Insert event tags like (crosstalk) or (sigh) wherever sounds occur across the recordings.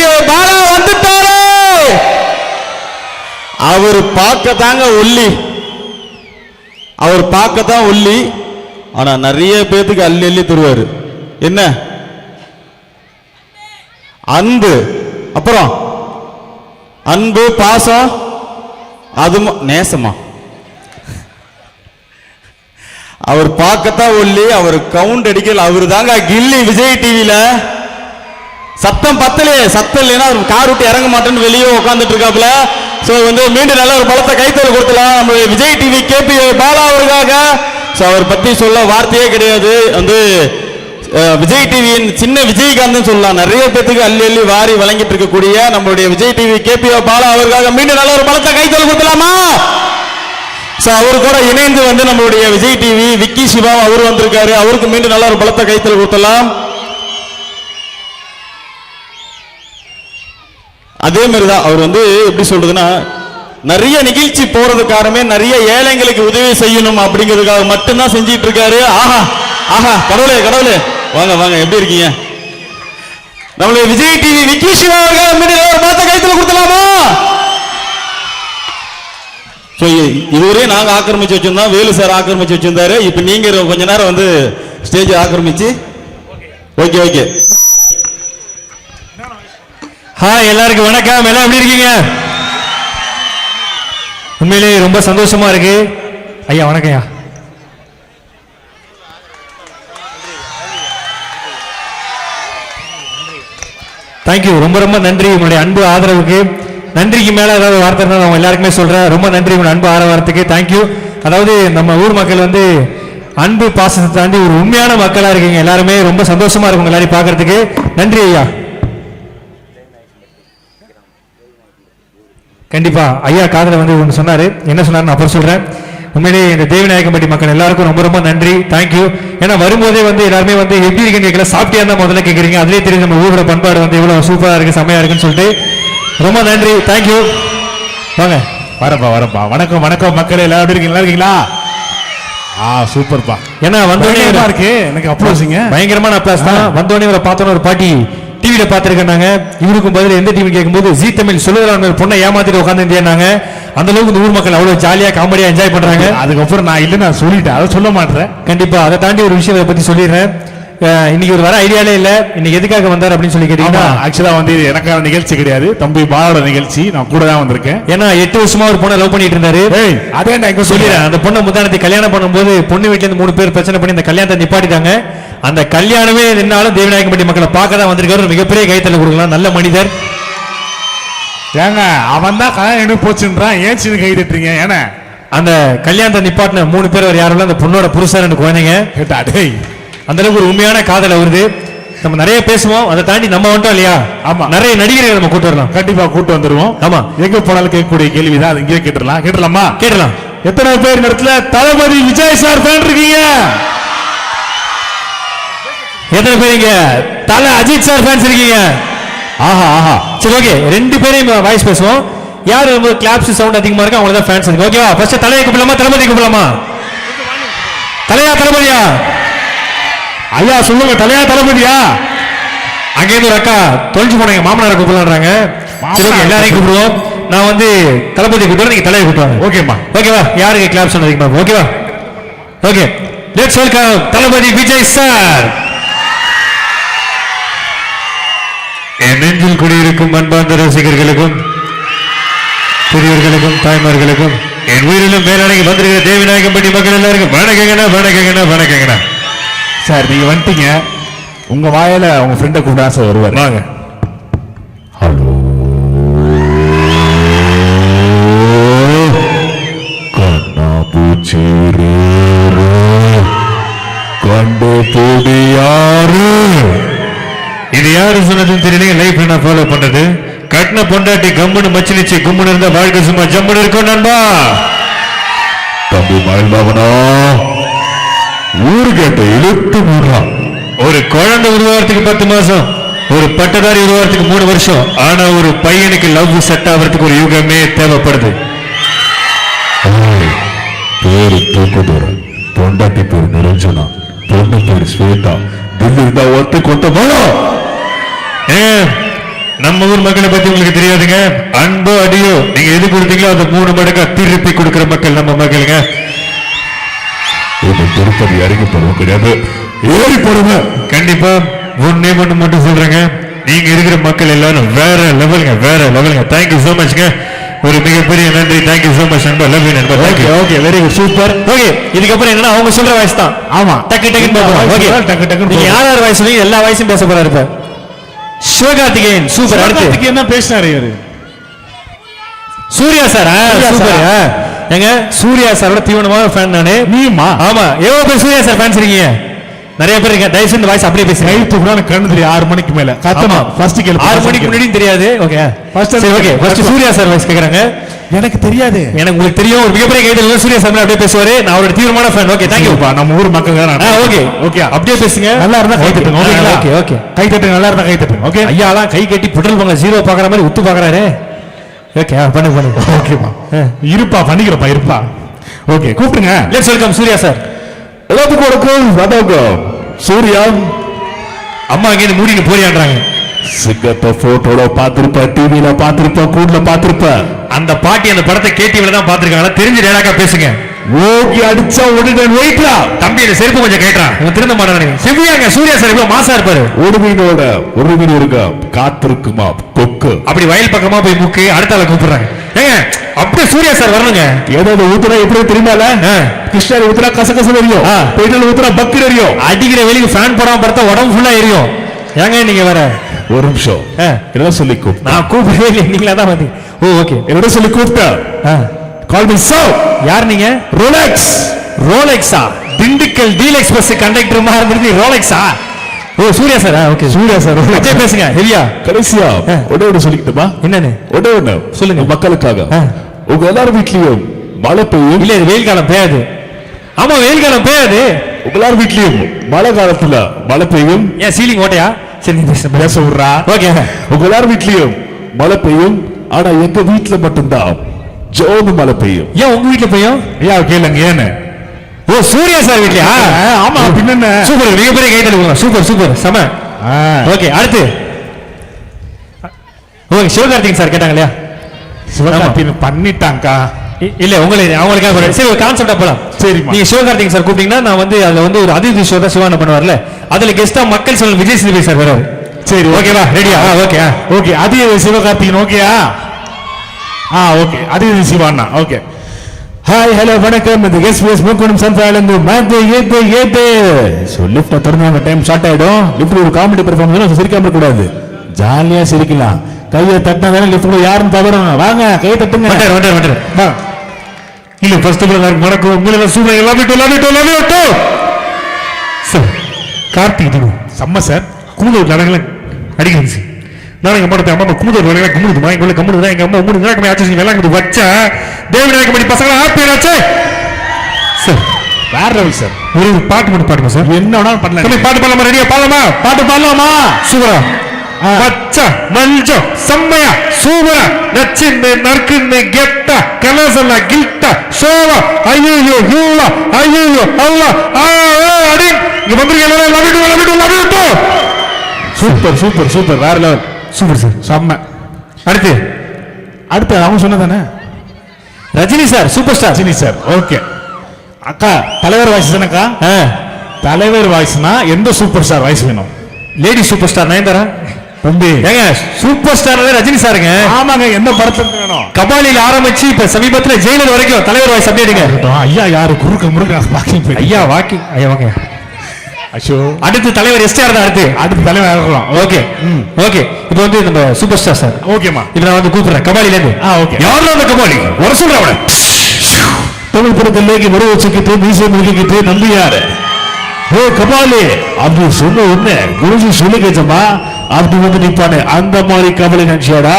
பாலா வந்துட்டாரு. அவர் பார்க்க தாங்க ஒல்லி. அவர் பார்க்கத்தான் ஒல்லி. ஆனா நிறைய பேத்துக்கு அள்ளி அள்ளி தருவாரு. என்ன? அன்பு. அப்புறம்? அன்பு பாசம். அது நேசமா? அவர் பார்க்கத்தான் ஒல்லி. அவர் கவுண்ட் அடிக்கல. அவர் தாங்க கில்லி விஜய் டிவியில சத்தம் பத்தலையே சத்தம் இல்லைன்னா அவர் கார் விட்டு இறங்க மாட்டேன்னு வெளியே உட்காந்துட்டு இருக்காப்புல. ஸோ வந்து மீண்டும் நல்ல ஒரு பலத்தை கைத்தொழில் கொடுத்தலாம் நம்மளுடைய விஜய் டிவி கேபி பாலா அவருக்காக ஸோ அவர் பற்றி சொல்ல வார்த்தையே கிடையாது. வந்து விஜய் டிவியின் சின்ன விஜயகாந்த் சொல்லலாம். நிறைய பேத்துக்கு அள்ளி அள்ளி வாரி வழங்கிட்டு இருக்கக்கூடிய நம்மளுடைய விஜய் டிவி கேபி பாலா அவருக்காக மீண்டும் நல்ல ஒரு பலத்தை கைத்தொழில் கொடுக்கலாமா ஸோ அவர் கூட இணைந்து வந்து நம்மளுடைய விஜய் டிவி விக்கி சிவா அவர் வந்திருக்காரு. அவருக்கு மீண்டும் நல்ல ஒரு பலத்தை கைத்தொழில் கொடுத்தலாம் அதே மாதிரி தான் அவர் வந்து எப்படி சொல்றதுன்னா நிறைய நிகழ்ச்சி போறது காரணமே நிறைய ஏழைங்களுக்கு உதவி செய்யணும் அப்படிங்கிறதுக்காக மட்டும்தான் செஞ்சிட்டு இருக்காரு. ஆஹா ஆஹா கடவுளே கடவுளே. வாங்க வாங்க எப்படி இருக்கீங்க? நம்மளுடைய விஜய் டிவி விக்கி சிவா அவர்கள் ஒரு கைத்துல கொடுக்கலாமா ஸோ இதுவரையும் நாங்க ஆக்கிரமிச்சு வச்சிருந்தோம். வேலு சார் ஆக்கிரமிச்சு வச்சிருந்தாரு. இப்போ நீங்க கொஞ்ச நேரம் வந்து ஸ்டேஜ் ஆக்கிரமிச்சு. ஓகே ஓகே ஹாய் எல்லாருக்கும் வணக்கம். எல்லாம் எப்படி இருக்கீங்க? உண்மையிலேயே ரொம்ப சந்தோஷமா இருக்கு. ஐயா வணக்கம்யா தேங்க்யூ ரொம்ப ரொம்ப நன்றி. உங்களுடைய அன்பு ஆதரவுக்கு. நன்றிக்கு மேல ஏதாவது வார்த்தை நான் எல்லாருக்குமே சொல்றேன். ரொம்ப நன்றி. உங்களுடைய அன்பு ஆதரவாரத்துக்கு தேங்க்யூ அதாவது நம்ம ஊர் மக்கள் வந்து அன்பு பாசத்தை தாண்டி ஒரு உண்மையான மக்களா இருக்கீங்க. எல்லாருமே ரொம்ப சந்தோஷமா இருக்கும் எல்லாரையும் பார்க்கறதுக்கு. நன்றி ஐயா. கண்டிப்பா. ஐயா காதல வந்து ஒன்று சொன்னாரு. என்ன சொன்னாரு நான் அப்புறம் சொல்றேன். உண்மையிலேயே இந்த தேவிநாயக்கம்பட்டி மக்கள் எல்லாருக்கும் ரொம்ப ரொம்ப நன்றி. தேங்க்யூ ஏன்னா வரும்போதே வந்து எல்லாருமே வந்து எப்படி இருக்குன்னு கேட்கல சாப்பிட்டியா தான் முதல்ல கேட்குறீங்க அதுலேயே தெரியும் நம்ம ஊரோட பண்பாடு வந்து இவ்வளவு சூப்பரா இருக்கு செமையா இருக்குன்னு சொல்லிட்டு. ரொம்ப நன்றி. தேங்க்யூ வாங்க. வரப்பா வரப்பா. வணக்கம் வணக்கம் மக்கள். எல்லாரும் எப்படி இருக்கீங்க? இருக்கீங்களா? ஆ சூப்பர்ப்பா ஏன்னா வந்தோடனே இருக்கு. எனக்கு அப்ளோசிங்க பயங்கரமான அப்ளாஸ் தான். வந்தோடனே இவரை பார்த்தோன்னு ஒரு பாட்டி. டிவியில பார்த்துருக்காங்க இவருக்கும் பதில் எந்த டிவி கேட்கும்போது ஜி தமிழ் சொல்லுதலான பொண்ணை ஏமாத்திட்டு உட்காந்து அந்த அளவுக்கு இந்த ஊர் மக்கள் அவ்வளவு ஜாலியா காமெடியா என்ஜாய் பண்றாங்க. அதுக்கப்புறம் நான் இல்லை நான் சொல்லிட்டேன். அதை சொல்ல மாட்டேன் கண்டிப்பா. அதை தாண்டி ஒரு விஷயம் இதை பத்தி சொல்லிடுறேன். இன்னைக்கு ஒரு வர ஐடியாலே இல்ல. இன்னைக்கு எதுக்காக வந்தார் அப்படின்னு சொல்லி கேட்டீங்கன்னா ஆக்சுவலா வந்து இது எனக்கான நிகழ்ச்சி கிடையாது. தம்பி பாலோட நிகழ்ச்சி. நான் கூட தான் வந்திருக்கேன். ஏன்னா எட்டு வருஷமா ஒரு பொண்ணை லவ் பண்ணிட்டு இருந்தாரு. அதே நான் சொல்லிடுறேன். அந்த பொண்ணை முந்தானத்தை கல்யாணம் பண்ணும்போது பொண்ணு வீட்டுல இருந்து மூணு பேர் பிரச்சனை பண்ணி அந்த கல்யாணத்தை நிப்பாட்டிட்டாங்க. அந்த கல்யாணமே நின்னாலும் தேவநாயகம்பட்டி மக்களை பார்க்க தான் வந்திருக்காரு மிகப்பெரிய கைத்தல கொடுக்கலாம். நல்ல மனிதர். ஏங்க அவன் தான் கல்யாணம் என்ன போச்சுன்றான். ஏன் சின்ன கை தட்டுறீங்க? ஏன்னா அந்த கல்யாணத்தை நிப்பாட்டின மூணு பேர் அவர் யாரும் அந்த பொண்ணோட புருஷன் ரெண்டு குழந்தைங்க. கேட்டா டேய். அந்த அளவுக்கு ஒரு உண்மையான காதல் வருது நம்ம நிறைய பேசுவோம். அதை தாண்டி நம்ம வந்துட்டோம் இல்லையா? ஆமா. நிறைய நடிகர்கள் நம்ம கூட்டு வரலாம். கண்டிப்பா கூட்டு வந்துருவோம். ஆமா. எங்க போனாலும் கேட்கக்கூடிய கேள்விதான் அது இங்கேயே கேட்டுடலாம். கேட்டுடலாமா? கேட்டலாம் எத்தனை பேர் இடத்துல? தளபதி விஜய் சார் ஃபேன் இருக்கீங்க. எத்தனை பேர் இங்க? தல அஜித் சார் ஃபேன்ஸ் இருக்கீங்க. ஆஹா ஆஹா. சரி ஓகே ரெண்டு பேரையும் வாய்ஸ் பேசுவோம். யார் ரொம்ப கிளாப்ஸ் சவுண்ட் அதிகமா இருக்கு அவங்களுக்கு தான் ஃபேன்ஸ் இருக்கு. ஓகேவா ஃபர்ஸ்ட் தலையை கூப்பிடலாமா? தளபதி கூப்பிடலாமா? தலையா தளபதியா? ஐயா சொல்லுங்க. தலையா தளபதியா? அங்க இருந்து ஒரு அக்கா தொலைஞ்சு போனாங்க. மாமனாரை கூப்பிடலான்றாங்க. எல்லாரையும் கூப்பிடுவோம். நான் வந்து தளபதி கூப்பிடுறேன். நீங்க தலையை கூப்பிடுவாங்க ஓகேம்மா ஓகேவா யாருக்கு கிளாப்ஸ் அதிகமா இருக்கும்? ஓகேவா okay let's welcome Thalapathy Vijay sir என் நெஞ்சில் குடியிருக்கும் அன்பார்ந்த ரசிகர்களுக்கும் பெரியவர்களுக்கும் தாய்மார்களுக்கும் என் உயிரிலும் மேலடங்கி வந்திருக்கிற தேவிநாயகம்பட்டி மக்கள் எல்லாருக்கும் வணக்கங்கண்ணா வணக்கங்கண்ணா வணக்கங்கண்ணா. சார் நீங்க வந்துட்டீங்க. உங்க வாயில உங்க ஃப்ரெண்டை கூப்பிடா சார் வருவார். வாங்க. கண்ணா பூச்சேரு. கண்டு பொடியாரு யாரு சொன்னதுன்னு தெரியல லைஃப் நான் ஃபாலோ பண்றது கட்டின பொண்டாட்டி கம்முன்னு மச்சிலிச்சு கும்முன்னு இருந்தா வாழ்க்கை சும்மா ஜம்முன்னு இருக்கும் நண்பா? தம்பி மயில் பாபனா ஊரு கேட்ட இழுத்து மூடுறா ஒரு குழந்தை உருவாரத்துக்கு பத்து மாசம் ஒரு பட்டதாரி உருவாரத்துக்கு மூணு வருஷம் ஆனா ஒரு பையனுக்கு லவ் செட் ஆகிறதுக்கு ஒரு யுகமே தேவைப்படுது. பேரு தூக்குதூரம் பொண்டாட்டி பேர் நிரஞ்சனா பொண்ணு பேர் ஸ்வேதா. தில்லி இருந்தா ஒத்து கொத்த பலம் நம்ம ஊர் மக்களை பத்தி உங்களுக்கு தெரியாதுங்க. அன்போ அடியோ நீங்க எது கொடுத்தீங்களோ அந்த மூணு மடங்கா திருப்பி கொடுக்கிற மக்கள் நம்ம மக்களுங்க இது திருப்பதி இறங்கி போடுவோம் கிடையாது. ஏறி போடுவேன் கண்டிப்பா ஒன்னே மட்டும் மட்டும் சொல்றேங்க. நீங்க இருக்கிற மக்கள் எல்லாரும் வேற லெவலுங்க வேற லெவலுங்க தேங்க்யூ சோ மச்ங்க ஒரு மிகப்பெரிய நன்றி. தேங்க்யூ சோ மச் நண்பர் லவ் யூ நண்பர் okay okay very good super okay இதுக்கப்புறம் என்னன்னா அவங்க சொல்ற வயசு தான். ஆமா. டக்கு போகலாம் ஓகே டக்கு போகலாம். யார் யார் வயசுலயும் எல்லா வயசும் பேச போறாரு இப்ப. சிவகார்த்திகேயன் சூப்பர் சிவகார்த்திகேயன் என்ன பேசினாரு இவரு. சூர்யா சார்? சூப்பர்? ஏங்க சூர்யா சாரோட தீவனமான ஃபேன் நானு. நீமா ஆமா. எவ்வளவு பேர் சூர்யா சார் ஃபேன்ஸ் இருக்கீங்க? நிறைய பேர் இருக்கீங்க தயவு செஞ்சு வாய்ஸ் அப்படியே பேசுங்க. நைட்டு கூட எனக்கு கண்ணு தெரியும் ஆறு மணிக்கு மேல. கத்தமா? ஃபர்ஸ்ட் கேளு ஆறு மணிக்கு முன்னாடியும் தெரியாது. ஓகே First சரி okay first Suriya sir voice கேக்குறாங்க. எனக்கு தெரியாது. எனக்கு உங்களுக்கு தெரியும் ஒரு மிகப்பெரிய கைதல் சூர்யா சார் அப்படியே பேசுவாரு. நான் அவரோட தீவிரமான ஃபேன் ஓகே தேங்க்யூ தேங்க்யூப்பா நம்ம ஊர் மக்கள் ஆ ஓகே ஓகே அப்படியே பேசுங்க. நல்லா இருந்தா கை தட்டுங்க ஓகேங்களா ஓகே ஓகே கை தட்டுங்க நல்லா இருந்தா கை தட்டுங்க ஓகே ஐயாலாம் கை கட்டி பெட்ரோல் பங்க ஜீரோ பாக்குற மாதிரி உத்து பாக்குறாரு ஓகே பண்ணு பண்ணு. ஓகேப்பா இருப்பா பண்ணிக்கிறப்பா இருப்பா. ஓகே கூப்பிடுங்க. Let's welcome Suriya sir. எல்லாத்துக்கும் வணக்கம். வணக்கம். சூர்யா அம்மா அங்கே மூடிட்டு போறியான்றாங்க. சிங்கத்தை போட்டோல பாத்திருப்ப டிவில பாத்திருப்ப கூட்ல பாத்திருப்ப அந்த பாட்டி அந்த படத்தை கேட்டிவில தான் பாத்துருக்காங்க தெரிஞ்சு டேலாக்கா பேசுங்க. ஓகி அடிச்சா உடனே வெயிட்ரா தம்பி இந்த செருப்பு கொஞ்சம் கேட்டான் இவன் திருந்த மாட்டான். செவ்வியாங்க சூர்யா சார் இவ்வளவு மாசா இருப்பாரு. உடுமீனோட உடுமீன் இருக்க? காத்திருக்குமா? கொக்கு. அப்படி வயல் பக்கமா போய் முக்கு அடுத்த ஆளை கூப்பிடுறாங்க. ஏங்க அப்படியே சூர்யா சார் வரணுங்க. ஏதாவது ஊத்துனா எப்படி தெரியுமால. கிருஷ்ணர் ஊத்துனா கசகச தெரியும். பெட்ரோல் ஊத்துனா பக்கு தெரியும் அடிக்கிற வெளிக்கு ஃபேன் போடாம பார்த்தா உடம்பு ஃபுல்லா எரியும். ஏங்க நீங்க வேற? ஒரு நிமிஷம். என்ன சொல்லி கூப்பிட்ட நான் கூப்பிடவே இல்லை நீங்களா தான் வந்தீங்க ஓ ஓகே. என்னோட சொல்லி கூப்பிட்ட கால் மீ சோ யார் நீங்க? ரோலெக்ஸ் ரோலெக்ஸா திண்டுக்கல் டீல் எக்ஸ்பிரஸ் கண்டக்டர் மாதிரி ரோலெக்ஸா ஓ Suriya sir. Okay. Suriya sir அப்படியே பேசுங்க. ஹெவியா கடைசியா. ஒண்ணே ஒண்ணு சொல்லிக்கிட்டுமா? என்னன்னு? ஒண்ணே ஒண்ணு. சொல்லுங்க. மக்களுக்காக. உங்க எல்லாரும் வீட்லயும் மழை பெய்யும். இல்ல வெயில் காலம் பெய்யாது. ஆமா வெயில் காலம் பெய்யாது. உங்க எல்லாரும் வீட்லயும் மழை காலத்துல மழை பெய்யும். ஏன் சீலிங் ஓட்டையா? சரி பேச. பேச விடுறா. ஓகே. உங்க எல்லாரும் வீட்லயும் மழை பெய்யும். ஆனா எங்க வீட்ல மட்டும்தான் ஜோனு மழை பெய்யும். ஏன் உங்க வீட்ல பையன் ஐயா கேளுங்க ஏன்னு? ஓ சூர்யா சார் வீட்லயா? ஆமா பின்ன சூப்பர் மிகப்பெரிய கைத்தல் சூப்பர் சூப்பர் செம. ஓகே அடுத்து. ஓகே சிவகார்த்திகேயன் சார் கேட்டாங்க இல்லையா சிவகார்த்திகேயன் பண்ணிட்டாங்கக்கா இல்ல உங்களுக்கு அவங்களுக்காக ஒரு- சரி ஒரு கான்செப்டா போலாம். சரிம்மா. நீங்க சிவகார்த்திகேயன் சார் கூப்பிட்டீங்கன்னா நான் வந்து அதுல வந்து ஒரு அதிர்ச்சி ஷோ தான் சிவான பண்ணுவார்ல. அதுல கெஸ்டா மக்கள் சொல்ல விஜய் சேதுபதி சார் வராரு சரி ஓகேவா? ரெடியா ஓகே ஓகே. அது சிவகார்த்திகேயன் ஓகேயா? ஆ ஓகே. அது சிவாண்ணா ஓகே. ஹாய் ஹலோ வணக்கம். இந்த எஸ் எஸ் மூக்குணும் சந்தாலந்து மேத்து ஏத்து ஏத்து ஸோ லிஃப்ட்டை திறந்து டைம் ஸ்டார்ட் ஆயிடும். லிஃப்ட் ஒரு காமெடி பெர்ஃபார்மன்ஸ் சிரிக்காம கூடாது. ஜாலியா சிரிக்கலாம். கையை தட்டினா தானே லிஃப்ட் யாரும் தவறும் வாங்க கையை தட்டுங்க. இல்ல ஃபர்ஸ்ட் ஆஃப் ஆல் வணக்கம். உங்களை super love you love you love you too sir Karthik செம்ம சார். குமுதூர் நடக்கல அடிக்கிறது சார் நான் எங்க அம்மா அம்மா குமுதூர் நடக்கல குமுதுமா எங்க உள்ள கம்முது எங்க அம்மா மூணு நாளைக்கு ஆச்சு எல்லாம் இங்க வச்சா தேவநாயக படி பசங்க ஹாப்பி ஆச்சு சார் வேற லெவல் சார். ஒரு பாட்டு மட்டும் பாடுங்க சார். என்ன வேணாலும் பண்ணலாம். தம்பி பாட்டு பாடலாமா ரெடியா பாடலாமா? பாட்டு பாடலாமா? சூப்பரா. பச்சா மஞ்சள் செம்மையா சூப்பரா. நச்சின்னு நறுக்குன்னு கெட்டா கலசல கில்ட்டா சோவா ஐயோ யூலா ஐயோ அல்லா ஆ அடி இங்க வந்துருங்க எல்லாரும் love you love you love you too super super super வேற லெவல். Super sir. செம்ம. அடுத்து. அடுத்து அவங்க சொன்னதானே? Rajini sir super star Rajini sir okay. அக்கா தலைவர் வாய்ஸ் தானக்கா? தலைவர் வாய்ஸ்னா எந்த சூப்பர் ஸ்டார் வாய்ஸ் வேணும்? Lady super star Nayanthara? தம்பி. ஏங்க சூப்பர் ஸ்டார் ரஜினி சாருங்க. ஆமாங்க எந்த படத்துல வேணும்? கபாலில ஆரம்பிச்சு இப்ப சமீபத்துல ஜெயிலர் வரைக்கும் தலைவர் வாய்ஸ் அப்படியே. ஐயா யாரு? குறுக்க முறுக்க வாக்கிங் ஐயா வாக்கிங் ஐயா வாங்க. அஷோ அடுத்து தலைவர் எஸ்டிஆர் தான் அடுத்து. அடுத்து தலைவர் ஓகே ஓகே இப்போ வந்து நம்ம சூப்பர் ஸ்டார் சார் ஓகேமா இப்போ நான் வந்து கூப்பிடுறேன். கபாலில இருந்து ஆ, okay. யாரும் அந்த கபாலி? வர சொல்றேன் அவனை. தமிழ் படத்திலேக்கு முறை வச்சுக்கிட்டு மீசை முழுக்கிட்டு நம்பியாரு ஓ கபாலி. அப்படி சொன்ன உடனே குருஜி சொல்லி கேச்சம்மா அப்படி வந்து நிப்பானே. அந்த மாதிரி கபாலி நினைச்சியாடா?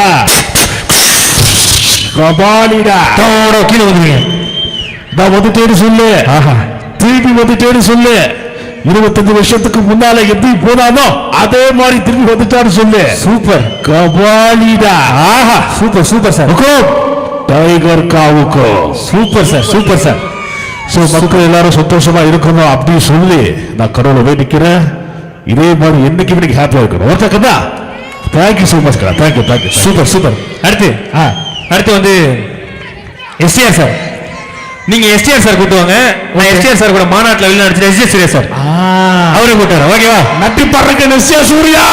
கபாலிடா. தோட கீழே வந்துருங்க. நான் வந்துட்டேன்னு சொல்லு. ஆஹா. திருப்பி வந்துட்டேன்னு சொல்லு. இருபத்தஞ்சு வருஷத்துக்கு முன்னால எப்படி போனானோ அதே மாதிரி திரும்பி வந்துட்டான்னு சொல்லு. சூப்பர் கபாலிடா. ஆஹா. Super super sir tiger காவுக்கோ super sir super sir so மக்கள் எல்லாரும் சந்தோஷமா இருக்கணும் அப்படின்னு சொல்லி நான் கடவுளை போய் நிற்கிறேன் இதே மாதிரி என்னைக்கு இன்னைக்கு ஹாப்பியாக இருக்கணும். ஓகே கதா thank you so much kara thank you thank you super super அடுத்து ஆ. அடுத்து வந்து எஸ்டிஆர் சார் நீங்க எஸ்டிஆர் சார் கூட்டுவாங்க. நான் எஸ்டிஆர் சார் கூட மாநாட்டில் வெளில நடிச்சிட்டு எஸ்டிஆர் சூர்யா சார் அவரை கூட்டுறேன் ஓகேவா நட்டி பறக்க நிச்சய சூர்யா!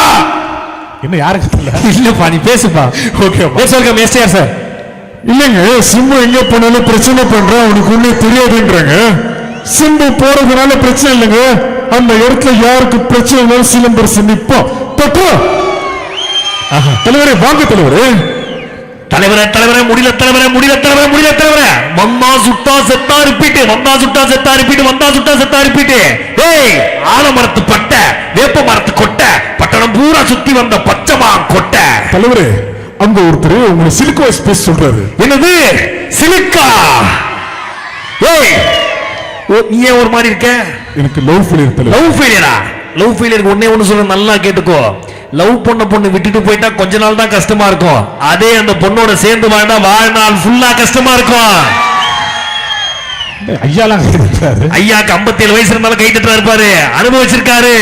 என்ன யாருக்கு தெரியல இல்லப்பா நீ பேசுப்பா. Okay let's welcome STR sir இல்லைங்க சிம்பு எங்க போனாலும் பிரச்சனை பண்றான் அவனுக்கு ஒண்ணு தெரியாதுன்றாங்க. சிம்பு போறதுனால பிரச்சனை இல்லைங்க. அந்த இடத்துல யாருக்கு பிரச்சனை நிப்பான் தொட்டு தலைவரே வாங்க தலைவரே. தலைவரே தலைவரே முடியல தலைவரே முடியல தலைவரே முடியல தலைவரே. வந்தா சுட்டா செத்தா ரிப்பீட் வந்தா சுட்டா செத்தா ரிப்பீட் வந்தா சுட்டா செத்தா ரிப்பீட் ஏய் ஆலமரத்து பட்டை வேப்ப மரத்து கொட்டை பட்டணம் பூரா சுத்தி வந்த பச்சைமா கொட்டை. தலைவரே அங்க ஒருத்தர் உங்களை சிலிக் வாய்ஸ் பேச சொல்றாரு. என்னது? சிலிக்கா? ஏய் ஓ, நீ ஏன் ஒரு மாதிரி இருக்க? எனக்கு லவ் ஃபீலியர் தலைவர். லவ் ஃபெயிலியரா லவ் ஃபெயிலியருக்கு ஒண்ணே ஒண்ணு சொல்ல நல்லா கேட்டுக்கோ. லவ் பண்ண பொண்ணு விட்டுட்டு போயிட்டா கொஞ்ச நாள் தான் கஷ்டமா இருக்கும். அதே அந்த பொண்ணோட சேர்ந்து வாழ்ந்தா வாழ்நாள் ஃபுல்லா கஷ்டமா இருக்கும். ஐயாலாம் ஐயாக்கு 57 வயசு இருந்தாலும் கை தட்டுறா இருப்பாரு அனுபவிச்சிருக்காரு.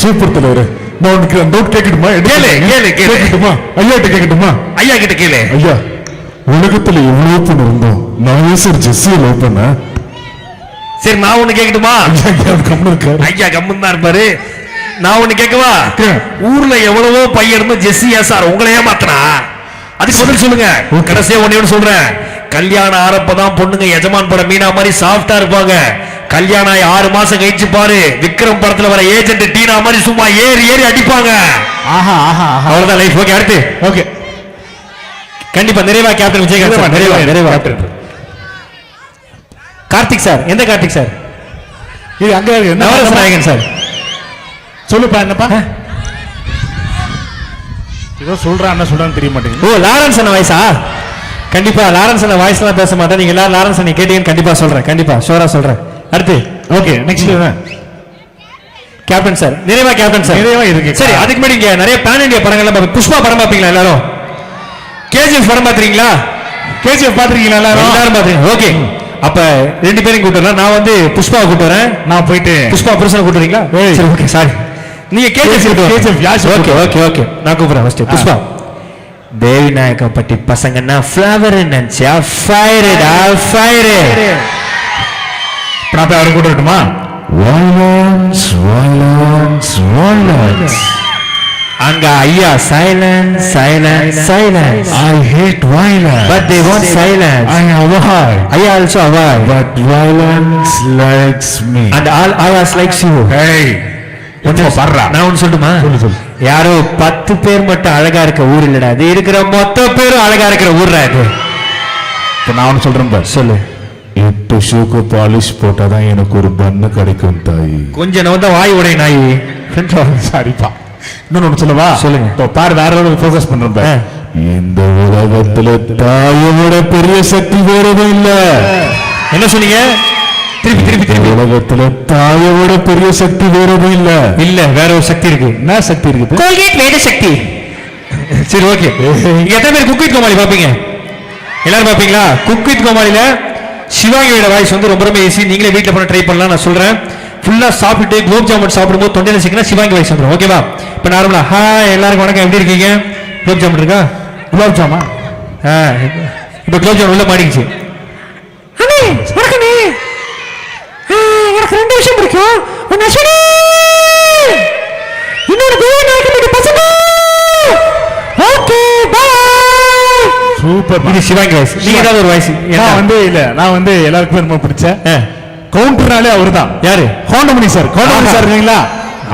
சூப்பர் தலைவரே. நான் உனக்கு டவுட் கேட்கட்டுமா? கேளு? கேளு. கேட்கட்டுமா? ஐயாட்ட கேட்கட்டுமா? ஐயா கிட்ட கேளு. ஐயா உலகத்துல எவ்வளவு பொண்ணு இருந்தோம் நான் சார் ஜெஸ்ஸியை லவ் பண்ணேன். சரி நான் ஒண்ணு கேட்கட்டுமா? ஐயா ஐயா கம்மன் இருக்காரு. ஐயா கம்முன்னு தான் இருப்பாரு. நான் ஒண்ணு கேட்கவா. ஊர்ல எவ்வளவோ பையன் இருந்தும் ஜெஸ்ஸியா சார்? உங்களை ஏமாத்தனா அதுக்கு பதில் சொல்லுங்க. கடைசியா ஒண்ணு சொல்றேன். கல்யாணம் ஆறப்பதான் பொண்ணுங்க எஜமான் படம் மீனா மாதிரி சாஃப்டா இருப்பாங்க. கல்யாணம் ஆகி ஆறு மாசம் கழிச்சு பாரு. விக்ரம் படத்துல வர ஏஜென்ட் டீனா மாதிரி சும்மா ஏறி ஏறி அடிப்பாங்க. ஆஹா ஆஹா அவ்வளவுதான் லைஃப் ஓகே அடுத்து. ஓகே. கண்டிப்பா நிறைவா கேப்டன் விஜயகாந்த் நிறைவா நிறைவா. கார்த்திக் சார் எந்த கார்த்திக் சார்? இது அங்க நவரச நாயகன் சார். சொல்லுப்பா என்னப்பா? ஏதோ சொல்றான் என்ன சொல்றான்னு தெரிய மாட்டேங்குது. ஓ லாரன்ஸ் அண்ணன் வாய்ஸா கண்டிப்பா லாரன்ஸ் அண்ணன் வாய்ஸ்லாம் பேச மாட்டேன். நீங்க எல்லாரும் லாரன்ஸ் அண்ணன் கேட்டீங்கன்னு கண்டிப்பா சொல்றேன். கண்டிப்பா ஷோரா சொல்றேன். அடுத்து. ஓகே நெக்ஸ்ட் கேப்டன் சார் நிறைவா கேப்டன் சார் நிறைவா இருக்கு. சரி அதுக்கு முன்னாடி இங்க நிறைய பேன் இந்தியா படங்கள்லாம். புஷ்பா படம் பார்ப்பீங்களா எல்லாரும்? கேஜிஎஃப் படம் பார்த்துறீங்களா கேஜிஎஃப் பாத்திருக்கீங்களா எல்லாரும்? எல்லாரும் பார்த்துறீங்க ஓகே அப்ப ரெண்டு பேரும் கூட்டு நான் வந்து புஷ்பாவை கூட்டு வரேன். நான் போயிட்டு புஷ்பா புருஷனை கூட்டு வரீங்களா ஏய். சரி ஓகே சாரி நீங்க கேஜிஎஃப் ஓகே ஓகே ஓகே நான் கூப்பிடுறேன் ஃபர்ஸ்ட் புஷ்பா. தேவி நாயக்கம் பட்டி பசங்கன்னா ஃப்ளவர் நினைச்சா ஃபயர்டா ஃபயர் போய் அவரை கூட்டு வரட்டுமா? வயலன்ஸ் வயலன்ஸ் வயலன்ஸ் அங்க ஐயா silence silence silence I hate violence but they want silence I avoid ஐயா also avoid but violence likes me and all likes you நான் ஒன்னு சொல்லட்டுமா? சொல்லு, சொல்லு. யாரோ பத்து பேர் மட்டும் அழகா இருக்க ஊர் இல்லடா. அது இருக்கிற மொத்த பேரும் அழகா இருக்கிற ஊர்டா இது. இப்ப நான் ஒன்னு சொல்றேன் சொல்லு. எட்டு ஷூக்கு பாலிஷ் போட்டாதான் எனக்கு ஒரு பண்ணு கிடைக்கும் தாயி. கொஞ்ச நவந்த வாய் உடைய நாய். (laughs) சரிப்பா. இன்னொன்னு ஒண்ணு சொல்லவா? சொல்லுங்க. இப்போ பாரு வேற ஒரு ஃபோக்கஸ். ஆ. இந்த உலகத்துல தாயோட பெரிய சக்தி வேறதும் இல்ல. என்ன சொன்னீங்க? திருப்பி திருப்பி இந்த உலகத்துல தாயோட பெரிய சக்தி வேறதும் இல்ல. இல்ல வேற ஒரு சக்தி இருக்கு. என்ன சக்தி இருக்குது? கோல்கேட் வேத சக்தி? சரி ஓகே எத்தனை பேர் குக் வித் கோமாளி பாப்பீங்க எல்லாரும் பாப்பீங்களா குக் வித் கோமாளில சிவாங்கியோட வாய்ஸ் வந்து ரொம்ப ரொம்ப ஈஸி நீங்களே வீட்ல பண்ண ட்ரை பண்ணலாம் நான் சொல்றேன். ஃபுல்லா சாப்பிட்டு குலோப் ஜாமுன் சாப்பிடும்போது தொண்டையில சிக்கனா சிவாங்கி வாய்ஸ் வந்துடும் ஓகேவா இப்போ நார்மலா ஹாய் எல்லாருக்கும் வணக்கம். எப்படி இருக்கீங்க? குலோப் ஜாமுன் இருக்கா? குலாப் ஜாமா? ஆ இப்போ குலோப் ஜாமுன் உள்ள மாட்டிக்கிச்சு அண்ணே வணக்கண்ணே பிடிக்கும் ஒன்னு அஸ்வினி இன்னொரு தேவ நாயக்கனுடைய பசங்க! ஓகே பாய் சூப்பர் இது சிவாங்கி நீங்க ஏதாவது ஒரு வாய்ஸ் நான் வந்து இல்ல நான் வந்து எல்லாருக்குமே ரொம்ப பிடிச்ச கவுண்டர்னாலே அவர்தான். யாரு? கவுண்டமணி சார். கவுண்டமணி ஆஹா. சார் இருக்கீங்களா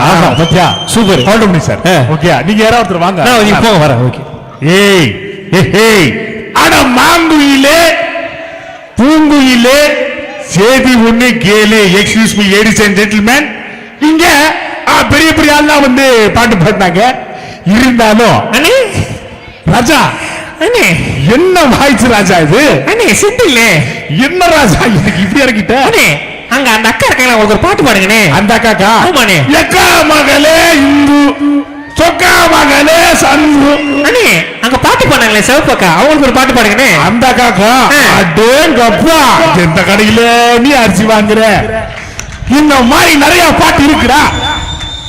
ஆஹா. பத்தியா? Super Goundamani sir. ஓகே நீங்க யாராவது ஒருத்தர் வாங்க. நான் போங்க வரேன். ஓகே ஏய் ஏய். அட மாங்குயிலே பூங்குயிலே சேதி ஒண்ணு கேளு excuse me ladies and gentleman இங்க பெரிய பெரிய ஆள்லாம் வந்து பாட்டு பாடினாங்க. இருந்தாலும் அண்ணே. ராஜா அண்ணே. என்ன வாய்ஸ் ராஜா இது? அண்ணே சித்தில்லே என்ன ராஜா எனக்கு இப்படி இறக்கிட்ட அண்ணே அங்க அந்த அக்கா இருக்காங்க ஒரு பாட்டு பாடுங்கண்ணே. அந்த காக்கா ஆமாண்ணே. எக்கா மகளே இந்து. சொக்கா சந்து அண்ணே அங்க பாட்டு பாடுங்களே சிவப்பக்கா. அவங்களுக்கு ஒரு பாட்டு பாடுங்கண்ணே. அந்த காக்கா ஆ. அடேங்கப்பா எந்த கடையில நீ அரிசி வாங்குற? இந்த மாதிரி நிறைய பாட்டு இருக்குடா.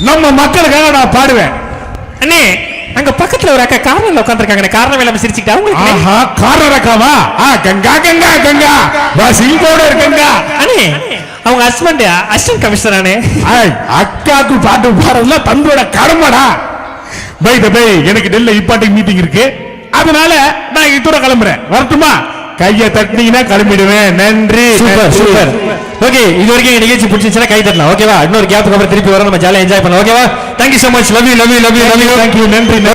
நம்ம மக்களுக்காக நான் பாடுவேன். அண்ணே அங்க பக்கத்துல ஒரு அக்கா கார்னர்ல உட்காந்துருக்காங்க காரணம் இல்லாம சிரிச்சுக்கிட்டு அவங்களுக்கு ஆஹா காரரக்காவா ஆ கங்கா கங்கா கங்கா. வசீகோட இருக்கங்கா அண்ணே அவங்க ஹஸ்பண்ட் அசிஸ்டன்ட் கமிஷனர் அண்ணே ஐய், அக்காக்கு பாட்டு பாடுறதுலாம் தந்தோட கடமைடா பை த பை எனக்கு டெல்ல இப்பாட்டிங் மீட்டிங் இருக்கு. அதனால நான் இதோட கிளம்புறேன். வரட்டுமா? கையை தட்டினீங்கன்னா கிளம்பிடுவேன். நன்றி. சூப்பர். சூப்பர் ஓகே இது வரைக்கும் நிகழ்ச்சி பிடிச்சிருச்சுன்னா கை தட்டலாம். ஓகேவா இன்னொரு கேப்புக்கு அப்புறம் திருப்பி வரோம் நம்ம ஜாலியா என்ஜாய் பண்ணலாம். ஓகேவா thank you so much love you love you love you love you you, நன்றி.